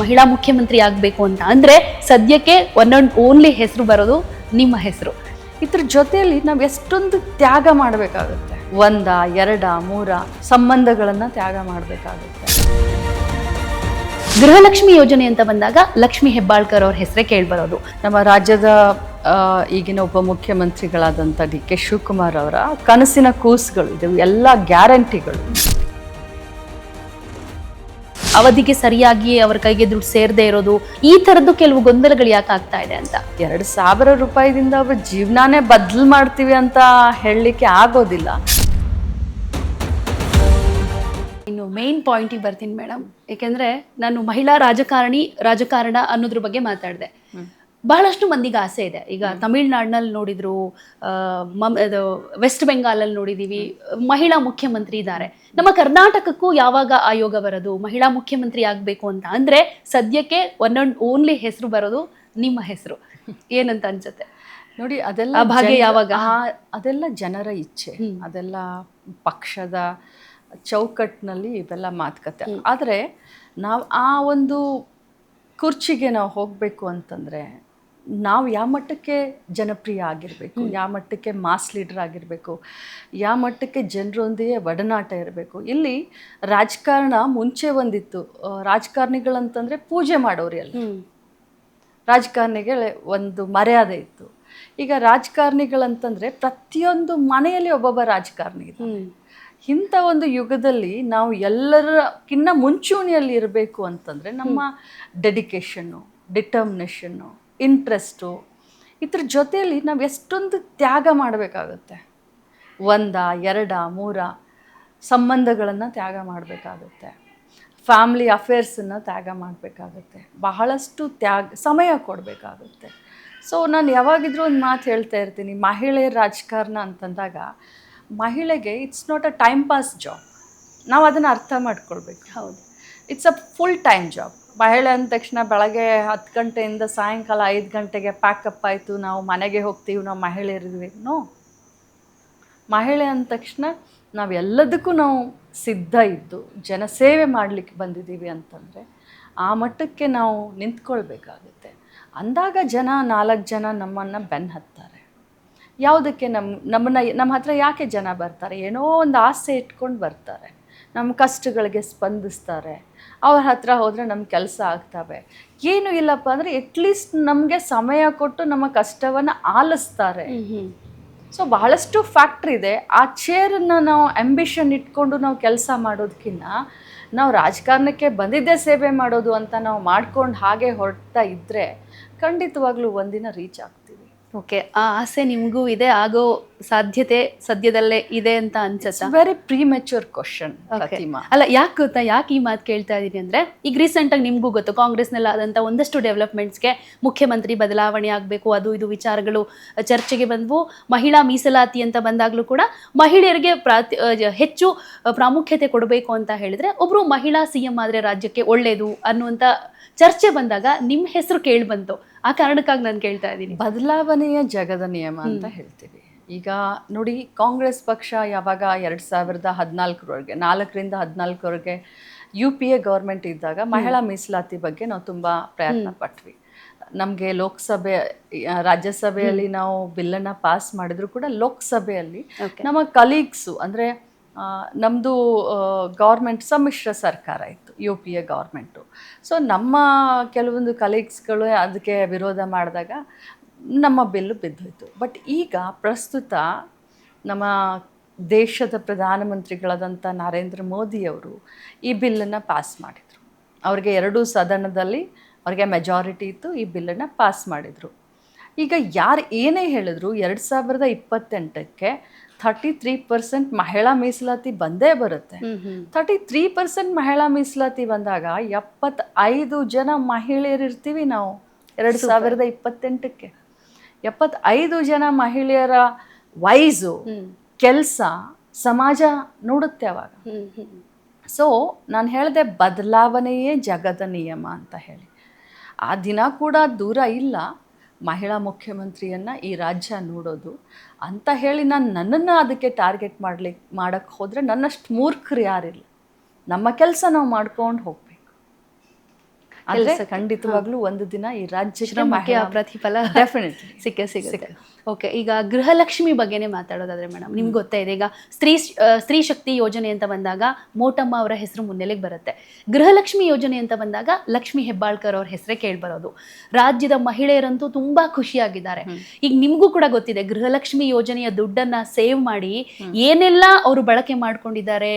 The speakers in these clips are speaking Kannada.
ಮಹಿಳಾ ಮುಖ್ಯಮಂತ್ರಿ ಆಗಬೇಕು ಅಂತ. ಅಂದರೆ ಸದ್ಯಕ್ಕೆ ಒನ್ ಅಂಡ್ ಓನ್ಲಿ ಹೆಸರು ಬರೋದು ನಿಮ್ಮ ಹೆಸರು. ಇದ್ರ ಜೊತೆಯಲ್ಲಿ ನಾವು ಎಷ್ಟೊಂದು ತ್ಯಾಗ ಮಾಡಬೇಕಾಗುತ್ತೆ. ಒಂದ ಎರಡ ಮೂರ ಸಂಬಂಧಗಳನ್ನು ತ್ಯಾಗ ಮಾಡಬೇಕಾಗುತ್ತೆ. ಗೃಹಲಕ್ಷ್ಮಿ ಯೋಜನೆ ಅಂತ ಬಂದಾಗ ಲಕ್ಷ್ಮಿ ಹೆಬ್ಬಾಳ್ಕರ್ ಅವ್ರ ಹೆಸರೇ ಕೇಳ್ಬರೋದು. ನಮ್ಮ ರಾಜ್ಯದ ಈಗಿನ ಉಪಮುಖ್ಯಮಂತ್ರಿಗಳಾದಂಥ ಡಿ ಕೆ ಶಿವಕುಮಾರ್ ಅವರ ಕನಸಿನ ಕೂಸುಗಳು ಇದು ಎಲ್ಲ ಗ್ಯಾರಂಟಿಗಳು. ಅವಧಿಗೆ ಸರಿಯಾಗಿ ಅವರ ಕೈಗೆ ದುಡ್ಡು ಸೇರದೆ ಇರೋದು ಈ ತರದ್ದು ಕೆಲವು ಗೊಂದಲಗಳು ಯಾಕೆ ಆಗ್ತಾ ಇದೆ ಅಂತ? ಎರಡು ಸಾವಿರ ರೂಪಾಯಿದಿಂದ ಅವ್ರ ಜೀವನಾನೇ ಬದಲು ಮಾಡ್ತೀವಿ ಅಂತ ಹೇಳಲಿಕ್ಕೆ ಆಗೋದಿಲ್ಲ. ಇನ್ನು ಮೇನ್ ಪಾಯಿಂಟಿಗೆ ಬರ್ತೀನಿ ಮೇಡಮ್ ಏಕೆಂದ್ರೆ ನಾನು ಮಹಿಳಾ ರಾಜಕಾರಣಿ ರಾಜಕಾರಣ ಅನ್ನೋದ್ರ ಬಗ್ಗೆ ಮಾತಾಡಿದೆ. ಬಹಳಷ್ಟು ಮಂದಿಗೆ ಆಸೆ ಇದೆ. ಈಗ ತಮಿಳ್ನಾಡಿನಲ್ಲಿ ನೋಡಿದ್ರು ಮಮ್ ಇದು ವೆಸ್ಟ್ ಬೆಂಗಾಲಲ್ಲಿ ನೋಡಿದೀವಿ ಮಹಿಳಾ ಮುಖ್ಯಮಂತ್ರಿ ಇದ್ದಾರೆ. ನಮ್ಮ ಕರ್ನಾಟಕಕ್ಕೂ ಯಾವಾಗ ಆಯೋಗ ಬರೋದು ಮಹಿಳಾ ಮುಖ್ಯಮಂತ್ರಿ ಆಗಬೇಕು ಅಂತ? ಅಂದ್ರೆ ಸದ್ಯಕ್ಕೆ ಒನ್ ಅಂಡ್ ಓನ್ಲಿ ಹೆಸರು ಬರೋದು ನಿಮ್ಮ ಹೆಸರು. ಏನಂತ ಅನ್ಸುತ್ತೆ? ನೋಡಿ ಅದೆಲ್ಲ ಭಾಗ್ಯ ಯಾವಾಗ? ಅದೆಲ್ಲ ಜನರ ಇಚ್ಛೆ. ಅದೆಲ್ಲ ಪಕ್ಷದ ಚೌಕಟ್ಟಿನಲ್ಲಿ ಇವೆಲ್ಲ ಮಾತುಕತೆ. ಆದರೆ ನಾವು ಆ ಒಂದು ಕುರ್ಚಿಗೆ ನಾವು ಹೋಗಬೇಕು ಅಂತಂದರೆ ನಾವು ಯಾವ ಮಟ್ಟಕ್ಕೆ ಜನಪ್ರಿಯ ಆಗಿರಬೇಕು ಯಾವ ಮಟ್ಟಕ್ಕೆ ಮಾಸ್ ಲೀಡರ್ ಆಗಿರಬೇಕು ಯಾವ ಮಟ್ಟಕ್ಕೆ ಜನರೊಂದಿಗೆ ಒಡನಾಟ ಇರಬೇಕು. ಇಲ್ಲಿ ರಾಜಕಾರಣ ಮುಂಚೆ ಒಂದಿತ್ತು. ರಾಜಕಾರಣಿಗಳಂತಂದರೆ ಪೂಜೆ ಮಾಡೋರು ಎಲ್ಲ. ರಾಜಕಾರಣಿಗೆ ಒಂದು ಮರ್ಯಾದೆ ಇತ್ತು. ಈಗ ರಾಜಕಾರಣಿಗಳಂತಂದರೆ ಪ್ರತಿಯೊಂದು ಮನೆಯಲ್ಲಿ ಒಬ್ಬೊಬ್ಬ ರಾಜಕಾರಣಿ ಇದೆ ಇಂಥ ಒಂದು ಯುಗದಲ್ಲಿ ನಾವು ಎಲ್ಲರಕ್ಕಿನ್ನ ಮುಂಚೂಣಿಯಲ್ಲಿ ಇರಬೇಕು ಅಂತಂದರೆ ನಮ್ಮ ಡೆಡಿಕೇಶನ್ನು ಡಿಟರ್ಮಿನೇಷನ್ನು ಇಂಟ್ರೆಸ್ಟು ಇದ್ರ ಜೊತೆಯಲ್ಲಿ ನಾವು ಎಷ್ಟೊಂದು ತ್ಯಾಗ ಮಾಡಬೇಕಾಗುತ್ತೆ. ಒಂದ ಎರಡ ಮೂರ ಸಂಬಂಧಗಳನ್ನು ತ್ಯಾಗ ಮಾಡಬೇಕಾಗುತ್ತೆ. ಫ್ಯಾಮ್ಲಿ ಅಫೇರ್ಸನ್ನು ತ್ಯಾಗ ಮಾಡಬೇಕಾಗುತ್ತೆ. ಬಹಳಷ್ಟು ತ್ಯಾಗ ಸಮಯ ಕೊಡಬೇಕಾಗುತ್ತೆ. ಸೊ ನಾನು ಯಾವಾಗಿದ್ರೂ ಒಂದು ಮಾತು ಹೇಳ್ತಾ ಇರ್ತೀನಿ. ಮಹಿಳೆಯರ ರಾಜಕಾರಣ ಅಂತಂದಾಗ ಮಹಿಳೆಗೆ it's not a time pass job ನಾವು ಅದನ್ನು ಅರ್ಥ ಮಾಡ್ಕೊಳ್ಬೇಕು. ಹೌದು. It's a full time job ಮಹಿಳೆ ಅಂದ ತಕ್ಷಣ ಬೆಳಗ್ಗೆ ಹತ್ತು ಗಂಟೆಯಿಂದ ಸಾಯಂಕಾಲ ಐದು ಗಂಟೆಗೆ ಪ್ಯಾಕಪ್ ಆಯಿತು. ನಾವು ಮನೆಗೆ ಹೋಗ್ತೀವಿ, ನಾವು ಮಹಿಳೆಯರಿದ್ವಿ. ನೋ ಮಹಿಳೆ ಅಂದ ತಕ್ಷಣ ನಾವು ಎಲ್ಲದಕ್ಕೂ ನಾವು ಸಿದ್ಧ ಇದ್ದು ಜನಸೇವೆ ಮಾಡಲಿಕ್ಕೆ ಬಂದಿದ್ದೀವಿ ಅಂತಂದರೆ ಆ ಮಟ್ಟಕ್ಕೆ ನಾವು ನಿಂತ್ಕೊಳ್ಬೇಕಾಗುತ್ತೆ. ಅಂದಾಗ ಜನ, ನಾಲ್ಕು ಜನ ನಮ್ಮನ್ನು ಬೆನ್ನು ಹತ್ತಾರೆ ಯಾವುದಕ್ಕೆ ನಮ್ಮ ನಮ್ಮನ್ನ ನಮ್ಮ ಹತ್ರ ಯಾಕೆ ಜನ ಬರ್ತಾರೆ? ಏನೋ ಒಂದು ಆಸೆ ಇಟ್ಕೊಂಡು ಬರ್ತಾರೆ. ನಮ್ಮ ಕಷ್ಟಗಳಿಗೆ ಸ್ಪಂದಿಸ್ತಾರೆ. ಅವ್ರ ಹತ್ರ ಹೋದರೆ ನಮ್ಮ ಕೆಲಸ ಆಗ್ತವೆ. ಏನು ಇಲ್ಲಪ್ಪ ಅಂದರೆ ಎಟ್ಲೀಸ್ಟ್ ನಮಗೆ ಸಮಯ ಕೊಟ್ಟು ನಮ್ಮ ಕಷ್ಟವನ್ನು ಆಲಿಸ್ತಾರೆ. ಸೊ ಬಹಳಷ್ಟು ಫ್ಯಾಕ್ಟ್ರಿ ಇದೆ. ಆ ಚೇರನ್ನು ನಾವು ಅಂಬಿಷನ್ ಇಟ್ಕೊಂಡು ನಾವು ಕೆಲಸ ಮಾಡೋದಕ್ಕಿಂತ ನಾವು ರಾಜಕಾರಣಕ್ಕೆ ಬಂದಿದ್ದೇ ಸೇವೆ ಮಾಡೋದು ಅಂತ ನಾವು ಮಾಡ್ಕೊಂಡು ಹಾಗೆ ಹೊರಡ್ತಾ ಇದ್ದರೆ ಖಂಡಿತವಾಗ್ಲೂ ಒಂದಿನ ರೀಚ್ ಆಗ್ತೀವಿ ಓಕೆ ಆ ಆಸೆ ನಿಮಗೂ ಇದೆ ಆಗೋ ಸಾಧ್ಯತೆ ಸದ್ಯದಲ್ಲೇ ಇದೆ ಅಂತ ಅನ್ಸುತ್ತಾ? Very premature question Okay. ಅಲ್ಲ ಯಾಕೆ ಗೊತ್ತಾ? ಯಾಕೆ ಈ ಮಾತು ಕೇಳ್ತಾ ಇದ್ದೀನಿ ಅಂದ್ರೆ ಈಗ ರೀಸೆಂಟ್ ಆಗಿ ನಿಮಗೂ ಗೊತ್ತು ಕಾಂಗ್ರೆಸ್ನಲ್ಲಿ ಆದಂತ ಒಂದಷ್ಟು ಡೆವಲಪ್ಮೆಂಟ್ಸ್ಗೆ ಮುಖ್ಯಮಂತ್ರಿ ಬದಲಾವಣೆ ಆಗಬೇಕು ಅದು ಇದು ವಿಚಾರಗಳು ಚರ್ಚೆಗೆ ಬಂದವು. ಮಹಿಳಾ ಮೀಸಲಾತಿ ಅಂತ ಬಂದಾಗಲೂ ಕೂಡ ಮಹಿಳೆಯರಿಗೆ ಪ್ರಾತಿ ಹೆಚ್ಚು ಪ್ರಾಮುಖ್ಯತೆ ಕೊಡಬೇಕು ಅಂತ ಹೇಳಿದ್ರೆ ಒಬ್ರು ಮಹಿಳಾ ಸಿ ಎಂ ಆದ್ರೆ ರಾಜ್ಯಕ್ಕೆ ಒಳ್ಳೇದು ಅನ್ನುವಂಥ ಚರ್ಚೆ ಬಂದಾಗ ನಿಮ್ಮ ಹೆಸರು ಕೇಳಿ ಬಂತು. ಆ ಕಾರಣಕ್ಕಾಗಿ ನಾನು ಕೇಳ್ತಾ ಇದ್ದೀನಿ. ಬದಲಾವಣೆಯ ಜಗದ ನಿಯಮ ಅಂತ ಹೇಳ್ತೀವಿ. ಈಗ ನೋಡಿ ಕಾಂಗ್ರೆಸ್ ಪಕ್ಷ ಯಾವಾಗ ಎರಡು ಸಾವಿರದ ಹದಿನಾಲ್ಕರವರೆಗೆ ನಾಲ್ಕರಿಂದ ಹದಿನಾಲ್ಕರವರೆಗೆ ಯು ಪಿ ಎ ಗೌರ್ಮೆಂಟ್ ಇದ್ದಾಗ ಮಹಿಳಾ ಮೀಸಲಾತಿ ಬಗ್ಗೆ ನಾವು ತುಂಬ ಪ್ರಯತ್ನ ಪಟ್ವಿ. ನಮಗೆ ಲೋಕಸಭೆ ರಾಜ್ಯಸಭೆಯಲ್ಲಿ ನಾವು ಬಿಲ್ಲನ್ನು ಪಾಸ್ ಮಾಡಿದ್ರು ಕೂಡ ಲೋಕಸಭೆಯಲ್ಲಿ. ನಮ್ಮ ಕಲೀಗ್ಸು ಅಂದರೆ ನಮ್ಮದು ಗೌರ್ಮೆಂಟ್ ಸಮ್ಮಿಶ್ರ ಸರ್ಕಾರ ಇತ್ತು U P A government so ನಮ್ಮ ಕೆಲವೊಂದು ಕಲೀಗ್ಸ್ಗಳು ಅದಕ್ಕೆ ವಿರೋಧ ಮಾಡಿದಾಗ ನಮ್ಮ ಬಿಲ್ಲು ಬಿದ್ದೋಯ್ತು. ಬಟ್ ಈಗ ಪ್ರಸ್ತುತ ನಮ್ಮ ದೇಶದ ಪ್ರಧಾನಮಂತ್ರಿಗಳಾದಂಥ ನರೇಂದ್ರ ಮೋದಿಯವರು ಈ ಬಿಲ್ಲನ್ನು ಪಾಸ್ ಮಾಡಿದರು. ಅವ್ರಿಗೆ ಎರಡೂ ಸದನದಲ್ಲಿ ಅವ್ರಿಗೆ ಮೆಜಾರಿಟಿ ಇತ್ತು, ಈ ಬಿಲ್ಲನ್ನು ಪಾಸ್ ಮಾಡಿದರು. ಈಗ ಯಾರು ಏನೇ ಹೇಳಿದ್ರು, ಎರಡು ಸಾವಿರದ ಇಪ್ಪತ್ತೆಂಟಕ್ಕೆ ಥರ್ಟಿ ತ್ರೀ ಪರ್ಸೆಂಟ್ ಮಹಿಳಾ ಮೀಸಲಾತಿ ಬಂದೇ ಬರುತ್ತೆ. ಥರ್ಟಿ ತ್ರೀ ಪರ್ಸೆಂಟ್ ಮಹಿಳಾ ಮೀಸಲಾತಿ ಬಂದಾಗ ಎಪ್ಪತ್ತೈದು ಜನ ಮಹಿಳೆಯರು ಇರ್ತೀವಿ ನಾವು. ಎರಡು ಸಾವಿರದ ಇಪ್ಪತ್ತೆಂಟಕ್ಕೆ. ಎಪ್ಪತ್ತೈದು ಜನ ಮಹಿಳೆಯರ ವಯಸ್ಸು ಕೆಲಸ ಸಮಾಜ ನೋಡುತ್ತೆ ಅವಾಗ. ಸೊ ನಾನು ಹೇಳಿದೆ ಬದಲಾವಣೆಯೇ ಜಗದ ನಿಯಮ ಅಂತ ಹೇಳಿ. ಆ ದಿನ ಕೂಡ ದೂರ ಇಲ್ಲ. ಮಹಿಳಾ ಮುಖ್ಯಮಂತ್ರಿಯನ್ನು ಈ ರಾಜ್ಯ ನೋಡೋದು. ಅಂತ ಹೇಳಿ ನಾನು ನನ್ನನ್ನು ಅದಕ್ಕೆ ಟಾರ್ಗೆಟ್ ಮಾಡ್ಲಿಕ್ಕೆ ಮಾಡೋಕ್ಕೆ ಹೋದರೆ ನನ್ನಷ್ಟು ಮೂರ್ಖರು ಯಾರಿಲ್ಲ. ನಮ್ಮ ಕೆಲಸ ನಾವು ಮಾಡ್ಕೊಂಡು ಹೋಗಬೇಕು ಆದ್ರೆ ಖಂಡಿತವಾಗ್ಲೂ ಒಂದು ದಿನ ಈ ರಾಜ್ಯ ಶ್ರಮಕ್ಕೆ ಪ್ರತಿಫಲ ಸಿಕ್ಕ ಸಿಕ್ಕೇ ಸಿಗುತ್ತೆ. ಓಕೆ ಈಗ ಗೃಹಲಕ್ಷ್ಮಿ ಬಗ್ಗೆನೇ ಮಾತಾಡೋದಾದ್ರೆ ಮೇಡಮ್ ನಿಮ್ಗೆ ಗೊತ್ತೇ ಇದೆ ಈಗ ಸ್ತ್ರೀ ಸ್ತ್ರೀ ಶಕ್ತಿ ಯೋಜನೆ ಅಂತ ಬಂದಾಗ ಮೋಟಮ್ಮ ಅವರ ಹೆಸರು ಮುನ್ನೆಲೆಗೆ ಬರುತ್ತೆ. ಗೃಹಲಕ್ಷ್ಮಿ ಯೋಜನೆ ಅಂತ ಬಂದಾಗ ಲಕ್ಷ್ಮಿ ಹೆಬ್ಬಾಳ್ಕರ್ ಅವ್ರ ಹೆಸರೇ ಕೇಳ್ಬರೋದು. ರಾಜ್ಯದ ಮಹಿಳೆಯರಂತೂ ತುಂಬಾ ಖುಷಿಯಾಗಿದ್ದಾರೆ. ಈಗ ನಿಮ್ಗೂ ಕೂಡ ಗೊತ್ತಿದೆ ಗೃಹಲಕ್ಷ್ಮಿ ಯೋಜನೆಯ ದುಡ್ಡನ್ನ ಸೇವ್ ಮಾಡಿ ಏನೆಲ್ಲ ಅವರು ಬಳಕೆ ಮಾಡ್ಕೊಂಡಿದ್ದಾರೆ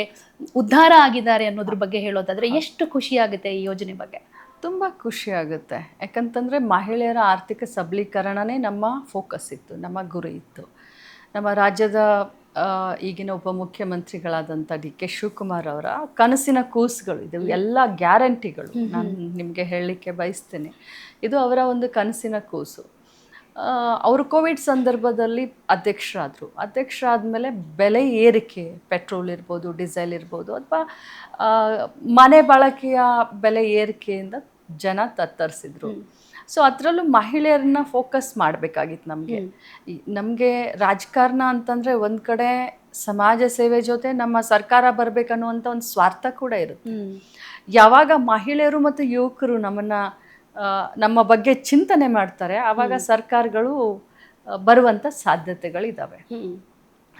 ಉದ್ಧಾರ ಆಗಿದ್ದಾರೆ ಅನ್ನೋದ್ರ ಬಗ್ಗೆ ಹೇಳೋದಾದ್ರೆ ಎಷ್ಟು ಖುಷಿ ಆಗುತ್ತೆ ಈ ಯೋಜನೆ ಬಗ್ಗೆ? ತುಂಬ ಖುಷಿ ಆಗುತ್ತೆ. ಯಾಕಂತಂದರೆ ಮಹಿಳೆಯರ ಆರ್ಥಿಕ ಸಬಲೀಕರಣನೇ ನಮ್ಮ ಫೋಕಸ್ ಇತ್ತು ನಮ್ಮ ಗುರಿ ಇತ್ತು. ನಮ್ಮ ರಾಜ್ಯದ ಈಗಿನ ಉಪಮುಖ್ಯಮಂತ್ರಿಗಳಾದಂಥ ಡಿ ಕೆ ಶಿವಕುಮಾರ್ ಅವರ ಕನಸಿನ ಕೂಸುಗಳು ಇದು ಎಲ್ಲ ಗ್ಯಾರಂಟಿಗಳು. ನಾನು ನಿಮಗೆ ಹೇಳಲಿಕ್ಕೆ ಬಯಸ್ತೇನೆ. ಇದು ಅವರ ಒಂದು ಕನಸಿನ ಕೂಸು. ಅವರು ಕೋವಿಡ್ ಸಂದರ್ಭದಲ್ಲಿ ಅಧ್ಯಕ್ಷರಾದರು. ಅಧ್ಯಕ್ಷರಾದಮೇಲೆ ಬೆಲೆ ಏರಿಕೆ ಪೆಟ್ರೋಲ್ ಇರ್ಬೋದು ಡೀಸೆಲ್ ಇರ್ಬೋದು ಅಥವಾ ಮನೆ ಬಳಕೆಯ ಬೆಲೆ ಏರಿಕೆಯಿಂದ ಜನ ತತ್ತರಿಸಿದ್ರು. ಸೊ ಅದರಲ್ಲೂ ಮಹಿಳೆಯರನ್ನ ಫೋಕಸ್ ಮಾಡಬೇಕಾಗಿತ್ತು ನಮಗೆ. ನಮಗೆ ರಾಜಕಾರಣ ಅಂತಂದರೆ ಒಂದು ಕಡೆ ಸಮಾಜ ಸೇವೆ ಜೊತೆ ನಮ್ಮ ಸರ್ಕಾರ ಬರಬೇಕನ್ನುವಂಥ ಒಂದು ಸ್ವಾರ್ಥ ಕೂಡ ಇರುತ್ತೆ. ಯಾವಾಗ ಮಹಿಳೆಯರು ಮತ್ತು ಯುವಕರು ನಮ್ಮನ್ನ ನಮ್ಮ ಬಗ್ಗೆ ಚಿಂತನೆ ಮಾಡ್ತಾರೆ. ಆವಾಗ ಸರ್ಕಾರಗಳು ಬರುವಂಥ ಸಾಧ್ಯತೆಗಳಿದ್ದಾವೆ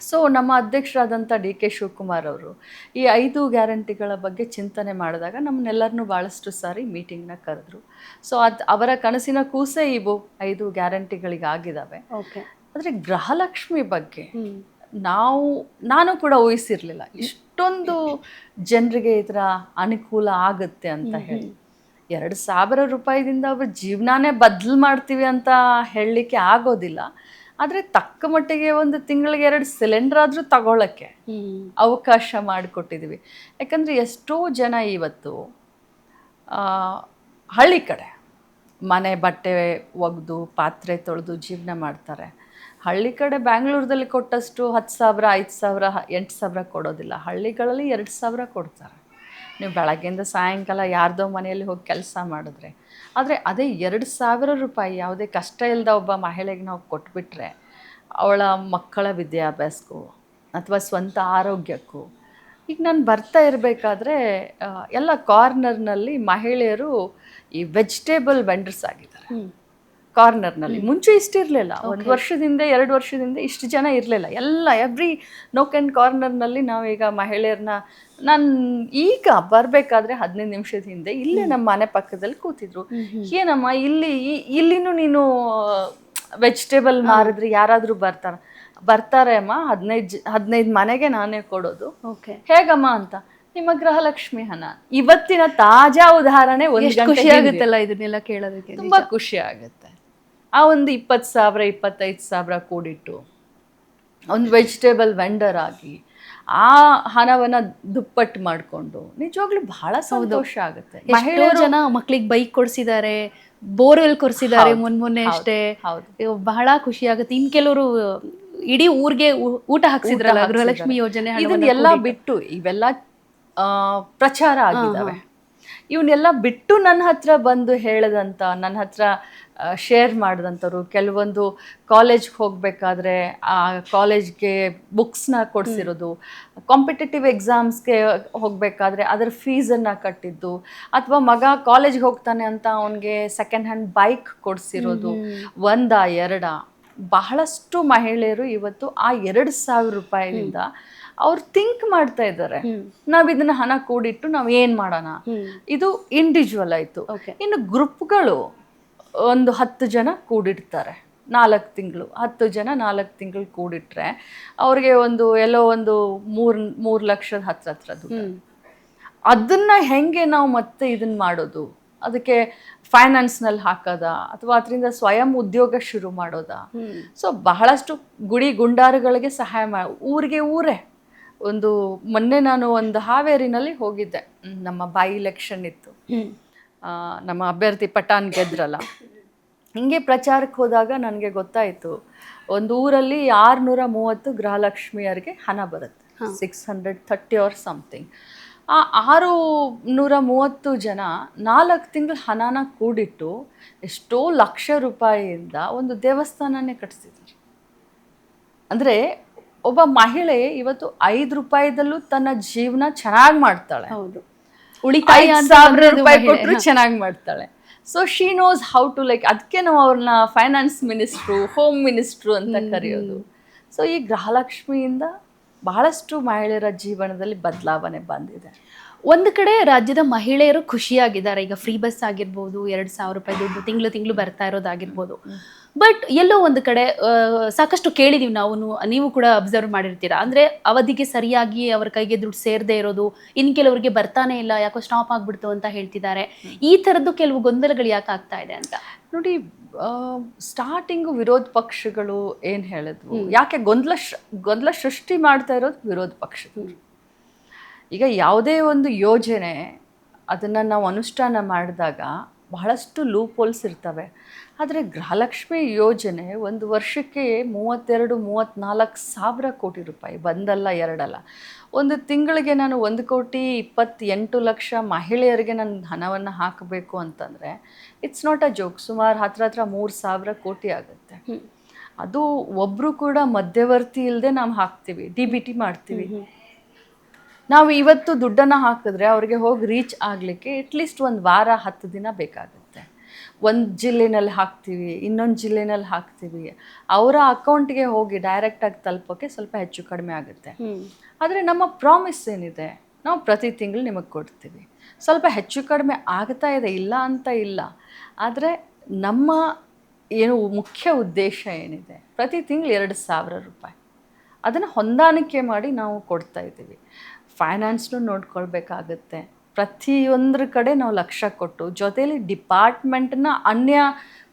ಸೊ ನಮ್ಮ ಅಧ್ಯಕ್ಷರಾದಂಥ ಡಿ ಕೆ ಶಿವಕುಮಾರ್ ಅವರು ಈ ಐದು ಗ್ಯಾರಂಟಿಗಳ ಬಗ್ಗೆ ಚಿಂತನೆ ಮಾಡಿದಾಗ ನಮ್ಮನ್ನೆಲ್ಲರನ್ನೂ ಭಾಳಷ್ಟು ಸಾರಿ ಮೀಟಿಂಗ್ನ ಕರೆದ್ರು. ಸೊ ಅದು ಅವರ ಕನಸಿನ ಕೂಸೇ ಇವು ಐದು ಗ್ಯಾರಂಟಿಗಳಿಗಾಗಿದ್ದಾವೆ ಓಕೆ. ಆದರೆ ಗೃಹಲಕ್ಷ್ಮಿ ಬಗ್ಗೆ ನಾವು ನಾನು ಕೂಡ ಊಹಿಸಿರಲಿಲ್ಲ. ಇಷ್ಟೊಂದು ಜನರಿಗೆ ಇದರ ಅನುಕೂಲ ಆಗುತ್ತೆ ಅಂತ ಹೇಳಿ. ಎರಡು ಸಾವಿರ ರೂಪಾಯಿದಿಂದ ಅವ್ರ ಜೀವನಾನೇ ಬದಲು ಮಾಡ್ತೀವಿ ಅಂತ ಹೇಳಲಿಕ್ಕೆ ಆಗೋದಿಲ್ಲ. ಆದರೆ ತಕ್ಕ ಮಟ್ಟಿಗೆ ಒಂದು ತಿಂಗಳಿಗೆ ಎರಡು ಸಿಲಿಂಡರ್ ಆದರೂ ತಗೊಳ್ಳೋಕ್ಕೆ ಅವಕಾಶ ಮಾಡಿಕೊಟ್ಟಿದ್ದೀವಿ ಯಾಕಂದರೆ ಎಷ್ಟೋ ಜನ ಇವತ್ತು ಹಳ್ಳಿ ಕಡೆ ಮನೆ ಬಟ್ಟೆ ಒಗೆದು ಪಾತ್ರೆ ತೊಳೆದು ಜೀವನ ಮಾಡ್ತಾರೆ. ಹಳ್ಳಿ ಕಡೆ ಬ್ಯಾಂಗ್ಳೂರ್ದಲ್ಲಿ ಕೊಟ್ಟಷ್ಟು ಹತ್ತು ಸಾವಿರ ಐದು ಸಾವಿರ ಎಂಟು ಸಾವಿರ ಕೊಡೋದಿಲ್ಲ. ಹಳ್ಳಿಗಳಲ್ಲಿ ಎರಡು ಸಾವಿರ ಕೊಡ್ತಾರೆ. ನೀವು ಬೆಳಗ್ಗೆಯಿಂದ ಸಾಯಂಕಾಲ ಯಾರ್ದೋ ಮನೆಯಲ್ಲಿ ಹೋಗಿ ಕೆಲಸ ಮಾಡಿದ್ರೆ, ಆದರೆ ಅದೇ ಎರಡು ಸಾವಿರ ರೂಪಾಯಿ ಯಾವುದೇ ಕಷ್ಟ ಇಲ್ಲದ ಒಬ್ಬ ಮಹಿಳೆಗೆ ನಾವು ಕೊಟ್ಬಿಟ್ರೆ, ಅವಳ ಮಕ್ಕಳ ವಿದ್ಯಾಭ್ಯಾಸಕ್ಕೂ ಅಥವಾ ಸ್ವಂತ ಆರೋಗ್ಯಕ್ಕೂ, ಈಗ ನಾನು ಬರ್ತಾ ಇರಬೇಕಾದ್ರೆ ಎಲ್ಲ ಕಾರ್ನರ್ನಲ್ಲಿ ಮಹಿಳೆಯರು ಈ ವೆಜಿಟೇಬಲ್ ವೆಂಡರ್ಸ್ ಆಗಿದ್ದಾರೆ. ಕಾರ್ನರ್ನಲ್ಲಿ. ಮುಂಚೆ ಇಷ್ಟಿರಲಿಲ್ಲ. ಒಂದು ವರ್ಷದಿಂದ ಎರಡು ವರ್ಷದಿಂದ ಇಷ್ಟು ಜನ ಇರಲಿಲ್ಲ. ಎಲ್ಲ ಎವ್ರಿ ನೋಕ್ ಆ್ಯಂಡ್ ಕಾರ್ನರ್ನಲ್ಲಿ ನಾವೀಗ ಮಹಿಳೆಯರನ್ನ ನಾನು ಈಗ ಬರಬೇಕಾದ್ರೆ ಹದಿನೈದು ನಿಮಿಷದ ಹಿಂದೆ ಇಲ್ಲೇ ನಮ್ಮ ಮನೆ ಪಕ್ಕದಲ್ಲಿ ಕೂತಿದ್ರು. ಏನಮ್ಮ ಇಲ್ಲಿ ಇಲ್ಲಿನೂ ನೀನು ವೆಜಿಟೇಬಲ್ ಮಾರಿದ್ರೆ ಯಾರಾದರೂ ಬರ್ತಾರ? ಬರ್ತಾರೆ ಅಮ್ಮ ಹದಿನೈದು ಹದಿನೈದು ಮನೆಗೆ ನಾನೇ ಕೊಡೋದು. ಓಕೆ ಹೇಗಮ್ಮ ಅಂತ? ನಿಮ್ಮ ಗೃಹಲಕ್ಷ್ಮಿ ಹಣ. ಇವತ್ತಿನ ತಾಜಾ ಉದಾಹರಣೆ ಒಂದು ಖುಷಿ. ಆಗುತ್ತಲ್ಲ ಇದನ್ನೆಲ್ಲ ಕೇಳೋದಕ್ಕೆ ತುಂಬಾ ಖುಷಿ ಆಗುತ್ತೆ. ಆ ಒಂದು ಇಪ್ಪತ್ತು ಸಾವಿರ ಇಪ್ಪತ್ತೈದು ಸಾವಿರ ಕೂಡಿಟ್ಟು ಒಂದು ವೆಜಿಟೇಬಲ್ ವೆಂಡರ್ ಆಗಿ ಆ ಹಣವನ್ನ ದುಪ್ಪಟ್ಟು ಮಾಡಿಕೊಂಡು ನಿಜವಾಗ್ಲೂ ಬಹಳ ಸಂತೋಷ ಆಗುತ್ತೆ. ಎಷ್ಟೋ ಜನ ಮಕ್ಕಳಿಗೆ ಬೈಕ್ ಕೊಡಿಸಿದ್ದಾರೆ ಬೋರ್ವೆಲ್ ಕೊಡ್ಸಿದ್ದಾರೆ ಮೊನ್ ಮೊನ್ನೆ ಅಷ್ಟೇ. ಬಹಳ ಖುಷಿ ಆಗುತ್ತೆ. ಇನ್ ಕೆಲವರು ಇಡೀ ಊರಿಗೆ ಊಟ ಹಾಕ್ಸಿದ್ರಲ್ಲ ಗೃಹಲಕ್ಷ್ಮಿ ಯೋಜನೆ ಇದನ್ನೆಲ್ಲ ಬಿಟ್ಟು ಇವೆಲ್ಲ ಆ, ಪ್ರಚಾರ ಆಗಿದ್ದಾವೆ. ಇವನ್ನೆಲ್ಲ ಬಿಟ್ಟು ನನ್ನ ಹತ್ರ ಬಂದು ಹೇಳದಂತ ನನ್ನ ಹತ್ರ ಶೇರ್ ಮಾಡಿದಂಥವ್ರು ಕೆಲವೊಂದು ಕಾಲೇಜ್ಗೆ ಹೋಗಬೇಕಾದ್ರೆ ಆ ಕಾಲೇಜ್ಗೆ ಬುಕ್ಸ್ನ ಕೊಡಿಸಿರೋದು ಕಾಂಪಿಟೇಟಿವ್ ಎಕ್ಸಾಮ್ಸ್ಗೆ ಹೋಗಬೇಕಾದ್ರೆ ಅದರ ಫೀಸನ್ನು ಕಟ್ಟಿದ್ದು ಅಥವಾ ಮಗ ಕಾಲೇಜ್ಗೆ ಹೋಗ್ತಾನೆ ಅಂತ ಅವನಿಗೆ ಸೆಕೆಂಡ್ ಹ್ಯಾಂಡ್ ಬೈಕ್ ಕೊಡಿಸಿರೋದು ಒಂದ ಎರಡ ಬಹಳಷ್ಟು ಮಹಿಳೆಯರು ಇವತ್ತು ಆ ಎರಡು ಸಾವಿರ ರೂಪಾಯಿನಿಂದ ಅವ್ರು ಥಿಂಕ್ ಮಾಡ್ತಾ ಇದ್ದಾರೆ. ನಾವು ಇದನ್ನ ಹಣ ಕೂಡಿಟ್ಟು ನಾವು ಏನ್ ಮಾಡೋಣ? ಇದು ಇಂಡಿವಿಜುವಲ್ ಆಯ್ತು. ಇನ್ನು ಗ್ರೂಪ್ಗಳು ಒಂದು ಹತ್ತು ಜನ ಕೂಡಿಡ್ತಾರೆ. ನಾಲ್ಕು ತಿಂಗಳು. ಹತ್ತು ಜನ ನಾಲ್ಕು ತಿಂಗಳು ಕೂಡಿಟ್ರೆ ಅವ್ರಿಗೆ ಒಂದು ಎಲ್ಲೋ ಒಂದು ಮೂರು ಮೂರು ಲಕ್ಷದ ಹತ್ರ ಹತ್ರ ದುಡ್ಡು. ಅದನ್ನ ಹೆಂಗೆ ನಾವು ಮತ್ತೆ ಇದನ್ನ ಮಾಡೋದು? ಅದಕ್ಕೆ ಫೈನಾನ್ಸ್ನಲ್ಲಿ ಹಾಕೋದ? ಅಥವಾ ಅದರಿಂದ ಸ್ವಯಂ ಉದ್ಯೋಗ ಶುರು ಮಾಡೋದ? ಸೊ ಬಹಳಷ್ಟು ಗುಡಿ ಗುಂಡಾರುಗಳಿಗೆ ಸಹಾಯ ಮಾ ಊರಿಗೆ ಊರೇ. ಒಂದು ಮೊನ್ನೆ ನಾನು ಒಂದು ಹಾವೇರಿನಲ್ಲಿ ಹೋಗಿದ್ದೆ. ನಮ್ಮ ಬೈ ಇಲೆಕ್ಷನ್ ಇತ್ತು. ನಮ್ಮ ಅಭ್ಯರ್ಥಿ ಪಠಾನ್ ಗೆದ್ರಲ್ಲ. ಹಿಂಗೆ ಪ್ರಚಾರಕ್ಕೆ ಹೋದಾಗ ನನಗೆ ಗೊತ್ತಾಯಿತು ಒಂದು ಊರಲ್ಲಿ ಆರುನೂರ ಮೂವತ್ತು ಗೃಹಲಕ್ಷ್ಮಿಯರಿಗೆ ಹಣ ಬರುತ್ತೆ. Six hundred thirty or something. ಆ ಆರು ನೂರ ಮೂವತ್ತು ಜನ ನಾಲ್ಕು ತಿಂಗಳು ಹಣನ ಕೂಡಿಟ್ಟು ಎಷ್ಟೋ ಲಕ್ಷ ರೂಪಾಯಿಯಿಂದ ಒಂದು ದೇವಸ್ಥಾನನೇ ಕಟ್ಟಿಸಿದ್ದಾರೆ ಅಂದರೆ ಒಬ್ಬ ಮಹಿಳೆ ಇವತ್ತು ಐದು ರೂಪಾಯಿದಲ್ಲೂ ತನ್ನ ಜೀವನ ಚೆನ್ನಾಗಿ ಮಾಡ್ತಾಳೆ. ಹೌದು. ಉಳಿತಾಯ ಸಾವಿರ ರೂಪಾಯಿ ಕೊಟ್ಟರು ಚೆನ್ನಾಗಿ ಮಾಡ್ತಾಳೆ. So she knows how to like ಅದಕ್ಕೆ ನಾವು ಅವ್ರನ್ನ ಫೈನಾನ್ಸ್ ಮಿನಿಸ್ಟ್ರು ಹೋಮ್ ಮಿನಿಸ್ಟ್ರು ಅಂತ ಕರೆಯೋದು. ಸೊ ಈ ಗೃಹಲಕ್ಷ್ಮಿಯಿಂದ ಬಹಳಷ್ಟು ಮಹಿಳೆಯರ ಜೀವನದಲ್ಲಿ ಬದಲಾವಣೆ ಬಂದಿದೆ. ಒಂದು ಕಡೆ ರಾಜ್ಯದ ಮಹಿಳೆಯರು ಖುಷಿಯಾಗಿದ್ದಾರೆ. ಈಗ ಫ್ರೀ ಬಸ್ ಆಗಿರ್ಬೋದು ಎರಡು ಸಾವಿರ ರೂಪಾಯಿ ದುಡ್ಡು ತಿಂಗಳು ತಿಂಗಳು ಬರ್ತಾ ಇರೋದಾಗಿರ್ಬೋದು. ಬಟ್ ಎಲ್ಲೋ ಒಂದು ಕಡೆ ಸಾಕಷ್ಟು ಕೇಳಿದೀವಿ ನಾವು ನೀವು ಕೂಡ ಅಬ್ಸರ್ವ್ ಮಾಡಿರ್ತೀರಾ? ಅಂದ್ರೆ ಅವಧಿಗೆ ಸರಿಯಾಗಿ ಅವರ ಕೈಗೆ ದುಡ್ಡು ಸೇರದೆ ಇರೋದು ಇನ್ ಕೆಲವರಿಗೆ ಬರ್ತಾನೆ ಇಲ್ಲ ಯಾಕೋ ಸ್ಟಾಪ್ ಆಗಿಬಿಡ್ತು ಅಂತ ಹೇಳ್ತಿದ್ದಾರೆ. ಈ ತರದ್ದು ಕೆಲವು ಗೊಂದಲಗಳು ಯಾಕೆ ಆಗ್ತಾ ಇದೆ ಅಂತ? ನೋಡಿ ಸ್ಟಾರ್ಟಿಂಗು ವಿರೋಧ ಪಕ್ಷಗಳು ಏನು ಹೇಳಿದ್ವು? ಯಾಕೆ ಗೊಂದಲ ಗೊಂದಲ ಸೃಷ್ಟಿ ಮಾಡ್ತಾ ಇರೋದು ವಿರೋಧ ಪಕ್ಷಗಳು? ಈಗ ಯಾವುದೇ ಒಂದು ಯೋಜನೆ ಅದನ್ನು ನಾವು ಅನುಷ್ಠಾನ ಮಾಡಿದಾಗ ಬಹಳಷ್ಟು ಲೂಪ್ ಹೋಲ್ಸ್ ಇರ್ತವೆ. ಆದರೆ ಗೃಹಲಕ್ಷ್ಮಿ ಯೋಜನೆ ಒಂದು ವರ್ಷಕ್ಕೆ ಮೂವತ್ತೆರಡು ಮೂವತ್ತ್ನಾಲ್ಕು ಸಾವಿರ ಕೋಟಿ ರೂಪಾಯಿ ಬಂದಲ್ಲ ಎರಡಲ್ಲ. ಒಂದು ತಿಂಗಳಿಗೆ ನಾನು ಒಂದು ಕೋಟಿ ಇಪ್ಪತ್ತೆಂಟು ಲಕ್ಷ ಮಹಿಳೆಯರಿಗೆ ನಾನು ಹಣವನ್ನು ಹಾಕಬೇಕು ಅಂತಂದರೆ ಇಟ್ಸ್ ನಾಟ್ ಅ ಜೋಕ್ ಸುಮಾರು ಹತ್ರ ಹತ್ರ ಮೂರು ಸಾವಿರ ಕೋಟಿ ಆಗುತ್ತೆ. ಅದು ಒಬ್ಬರು ಕೂಡ ಮಧ್ಯವರ್ತಿ ಇಲ್ಲದೆ ನಾವು ಹಾಕ್ತೀವಿ ಡಿ ಬಿ ಟಿ ಮಾಡ್ತೀವಿ. ನಾವು ಇವತ್ತು ದುಡ್ಡನ್ನು ಹಾಕಿದ್ರೆ ಅವ್ರಿಗೆ ಹೋಗಿ ರೀಚ್ ಆಗಲಿಕ್ಕೆ ಅಟ್ಲೀಸ್ಟ್ ಒಂದು ವಾರ ಹತ್ತು ದಿನ ಬೇಕಾಗುತ್ತೆ. ಒಂದು ಜಿಲ್ಲೆನಲ್ಲಿ ಹಾಕ್ತೀವಿ ಇನ್ನೊಂದು ಜಿಲ್ಲೆನಲ್ಲಿ ಹಾಕ್ತೀವಿ. ಅವರ ಅಕೌಂಟ್ಗೆ ಹೋಗಿ ಡೈರೆಕ್ಟಾಗಿ ತಲುಪೋಕ್ಕೆ ಸ್ವಲ್ಪ ಹೆಚ್ಚು ಕಡಿಮೆ ಆಗುತ್ತೆ. ಆದರೆ ನಮ್ಮ ಪ್ರಾಮಿಸ್ ಏನಿದೆ? ನಾವು ಪ್ರತಿ ತಿಂಗಳು ನಿಮಗೆ ಕೊಡ್ತೀವಿ. ಸ್ವಲ್ಪ ಹೆಚ್ಚು ಕಡಿಮೆ ಆಗ್ತಾ ಇದೆ ಇಲ್ಲ ಅಂತ ಇಲ್ಲ. ಆದರೆ ನಮ್ಮ ಏನು ಮುಖ್ಯ ಉದ್ದೇಶ ಏನಿದೆ? ಪ್ರತಿ ತಿಂಗಳು ಎರಡು ಸಾವಿರ ರೂಪಾಯಿ. ಅದನ್ನು ಹೊಂದಾಣಿಕೆ ಮಾಡಿ ನಾವು ಕೊಡ್ತಾ ಇದ್ದೀವಿ. ಫೈನಾನ್ಸ್ನು ನೋಡ್ಕೊಳ್ಬೇಕಾಗತ್ತೆ. ಪ್ರತಿಯೊಂದ್ರ ಕಡೆ ನಾವು ಲಕ್ಷ್ಯ ಕೊಟ್ಟು ಜೊತೆಯಲ್ಲಿ ಡಿಪಾರ್ಟ್ಮೆಂಟ್ನ ಅನ್ಯ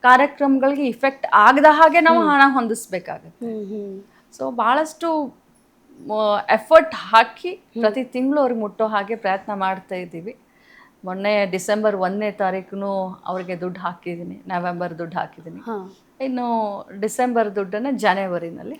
ಕಾರ್ಯಕ್ರಮಗಳಿಗೆ ಇಫೆಕ್ಟ್ ಆಗದ ಹಾಗೆ ನಾವು ಹಣ ಹೊಂದಿಸ್ಬೇಕಾಗತ್ತೆ. ಸೊ ಭಾಳಷ್ಟು ಎಫರ್ಟ್ ಹಾಕಿ ಪ್ರತಿ ತಿಂಗಳು ಅವ್ರಿಗೆ ಮುಟ್ಟೋ ಹಾಗೆ ಪ್ರಯತ್ನ ಮಾಡ್ತಾ ಇದ್ದೀವಿ. ಮೊನ್ನೆ ಡಿಸೆಂಬರ್ ಒಂದನೇ ತಾರೀಕು ಅವ್ರಿಗೆ ದುಡ್ಡು ಹಾಕಿದ್ದೀನಿ ನವೆಂಬರ್ ದುಡ್ಡು ಹಾಕಿದ್ದೀನಿ ಇನ್ನು ಡಿಸೆಂಬರ್ ದುಡ್ಡನ್ನು ಜನವರಿನಲ್ಲಿ